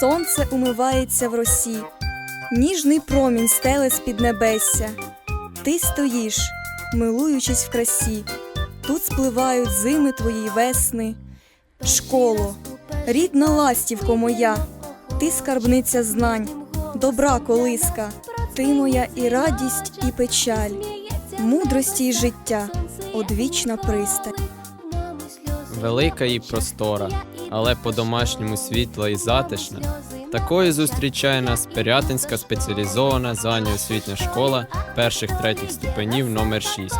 сонце умивається в росі, ніжний промінь стеле з під небесся. Ти стоїш, милуючись в красі, тут спливають зими твої весни. Школо, рідна ластівко моя, ти скарбниця знань, добра колиска, ти моя і радість, і печаль, мудрості й життя, одвічна пристань. Велика і простора, але по-домашньому світла і затишна. Такою зустрічає нас Пирятинська спеціалізована загальноосвітня школа перших третіх ступенів номер 6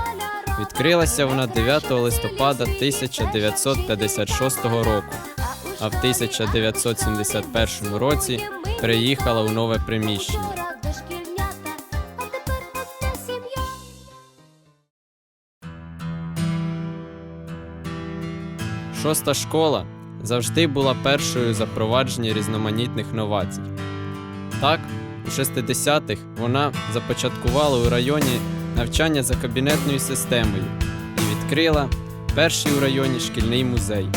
Відкрилася вона 9 листопада 1956 року, а в 1971 році переїхала у нове приміщення. Шоста школа завжди була першою у запровадженні різноманітних новацій. Так, у 60-х вона започаткувала у районі навчання за кабінетною системою і відкрила перший у районі шкільний музей.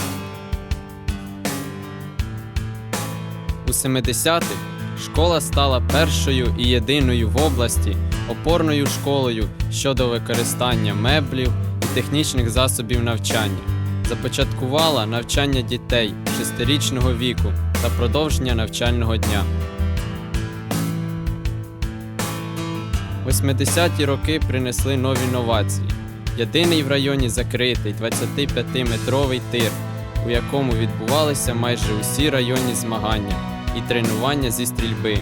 У 70-х школа стала першою і єдиною в області опорною школою щодо використання меблів і технічних засобів навчання започаткувала навчання дітей шестирічного віку та продовження навчального дня. 80-ті роки принесли нові новації. Єдиний в районі закритий 25-метровий тир, у якому відбувалися майже усі районні змагання і тренування зі стрільби.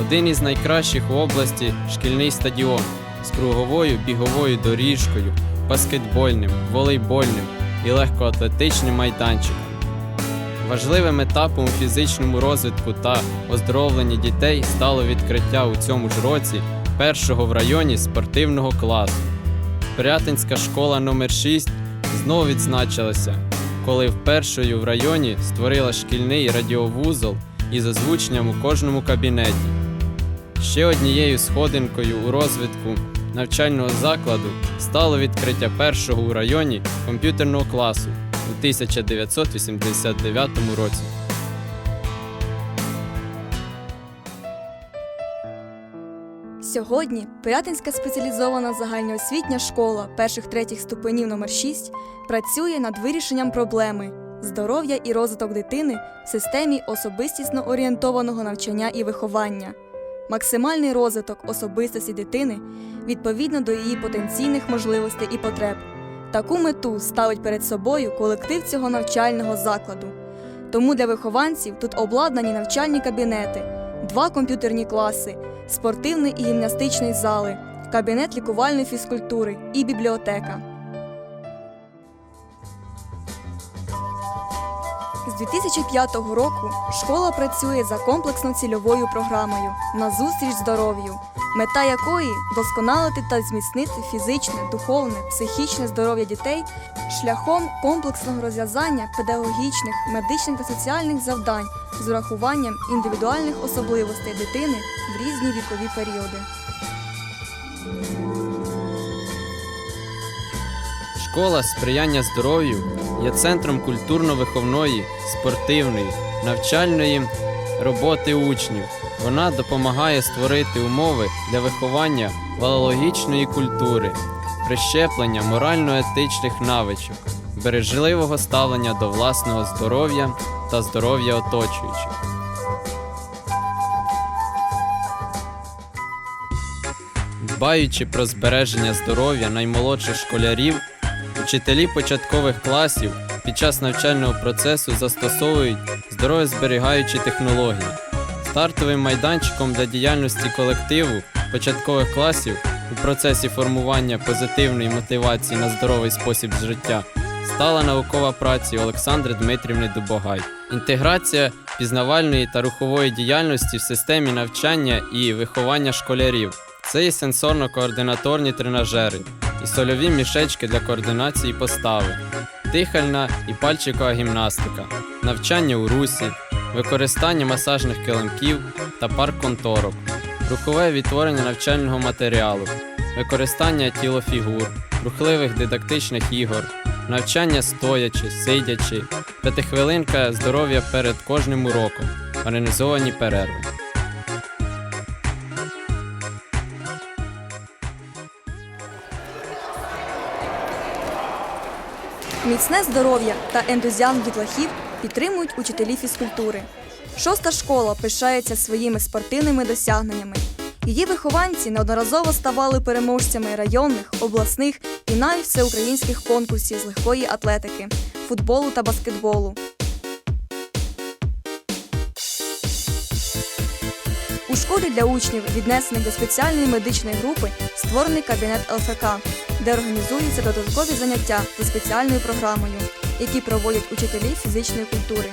Один із найкращих в області шкільний стадіон з круговою біговою доріжкою, баскетбольним, волейбольним і легкоатлетичним майданчиком. Важливим етапом у фізичному розвитку та оздоровленні дітей стало відкриття у цьому ж році першого в районі спортивного класу. Пирятинська школа номер 6 знову відзначилася, коли впершою в районі створила шкільний радіовузол із озвученням у кожному кабінеті. Ще однією сходинкою у розвитку навчального закладу стало відкриття першого у районі комп'ютерного класу у 1989 році. Сьогодні Пирятинська спеціалізована загальноосвітня школа перших третіх ступенів номер 6 працює над вирішенням проблеми здоров'я і розвиток дитини в системі особистісно орієнтованого навчання і виховання, максимальний розвиток особистості дитини відповідно до її потенційних можливостей і потреб. Таку мету ставить перед собою колектив цього навчального закладу. Тому для вихованців тут обладнані навчальні кабінети, два комп'ютерні класи, спортивний і гімнастичний зали, кабінет лікувальної фізкультури і бібліотека. З 2005 року школа працює за комплексно-цільовою програмою на зустріч здоров'ю, мета якої досконалити та зміцнити фізичне, духовне, психічне здоров'я дітей шляхом комплексного розв'язання педагогічних, медичних та соціальних завдань з урахуванням індивідуальних особливостей дитини в різні вікові періоди. Школа сприяння здоров'ю є центром культурно-виховної, спортивної, навчальної роботи учнів. Вона допомагає створити умови для виховання валологічної культури, прищеплення морально-етичних навичок, бережливого ставлення до власного здоров'я та здоров'я оточуючих. Дбаючи про збереження здоров'я наймолодших школярів, Вчителі початкових класів під час навчального процесу застосовують здоров'язберігаючі технології. Стартовим майданчиком для діяльності колективу початкових класів у процесі формування позитивної мотивації на здоровий спосіб життя стала наукова праця Олександри Дмитрівни Дубогай. Інтеграція пізнавальної та рухової діяльності в системі навчання і виховання школярів. Це і сенсорно-координаторні тренажери, і сольові мішечки для координації постави, дихальна і пальчикова гімнастика, навчання у русі, використання масажних килимків та парк-конторок, рухове відтворення навчального матеріалу, використання тілофігур, рухливих дидактичних ігор, навчання стоячи, сидячи, п'ятихвилинка здоров'я перед кожним уроком, організовані перерви. Міцне здоров'я та ентузіазм дітлахів підтримують учителі фізкультури. Шоста школа пишається своїми спортивними досягненнями. Її вихованці неодноразово ставали переможцями районних, обласних і навіть всеукраїнських конкурсів з легкої атлетики, футболу та баскетболу. У школі для учнів, віднесених до спеціальної медичної групи, створений кабінет ЛФК, де організуються додаткові заняття за спеціальною програмою, які проводять учителі фізичної культури.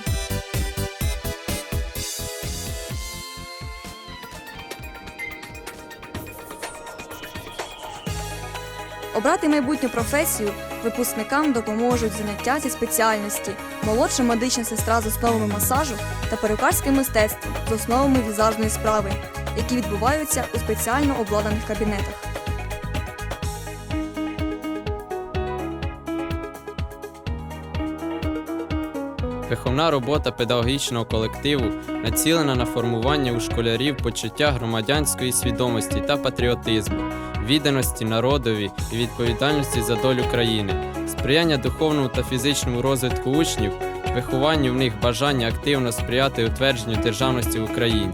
Обрати майбутню професію випускникам допоможуть заняття зі спеціальності, молодша медична сестра з основами масажу та перукарське мистецтво з основами візажної справи, які відбуваються у спеціально обладнаних кабінетах. Виховна робота педагогічного колективу націлена на формування у школярів почуття громадянської свідомості та патріотизму, відданості народові і відповідальності за долю країни, сприяння духовному та фізичному розвитку учнів, вихованню в них бажання активно сприяти утвердженню державності в Україні.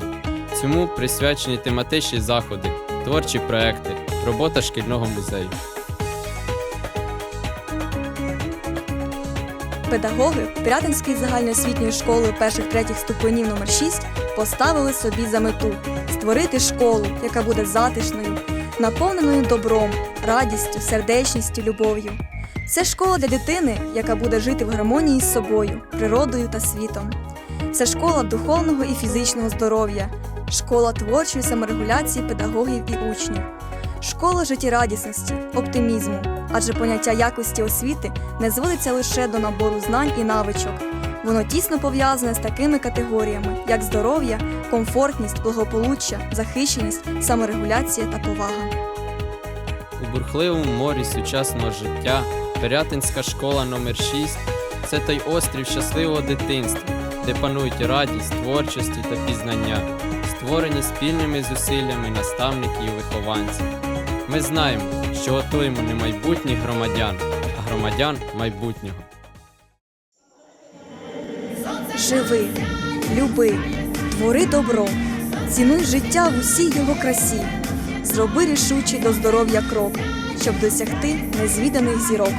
Цьому присвячені тематичні заходи, творчі проекти, робота шкільного музею. Педагоги Пирятинської загальноосвітньої школи перших третіх ступенів номер 6 поставили собі за мету створити школу, яка буде затишною, наповненою добром, радістю, сердечністю, любов'ю. Це школа для дитини, яка буде жити в гармонії з собою, природою та світом. Це школа духовного і фізичного здоров'я, школа творчої саморегуляції педагогів і учнів, школа життєрадісності, оптимізму, адже поняття якості освіти не зводиться лише до набору знань і навичок. Воно тісно пов'язане з такими категоріями, як здоров'я, комфортність, благополуччя, захищеність, саморегуляція та повага. У бурхливому морі сучасного життя Пирятинська школа номер 6 це той острів щасливого дитинства, де панують радість, творчості та пізнання, створені спільними зусиллями наставників і вихованців. Ми знаємо, що готуємо не майбутніх громадян, а громадян майбутнього. Живи, люби, твори добро, цінуй життя в усій його красі, зроби рішучий до здоров'я крок, щоб досягти незвіданих зірок.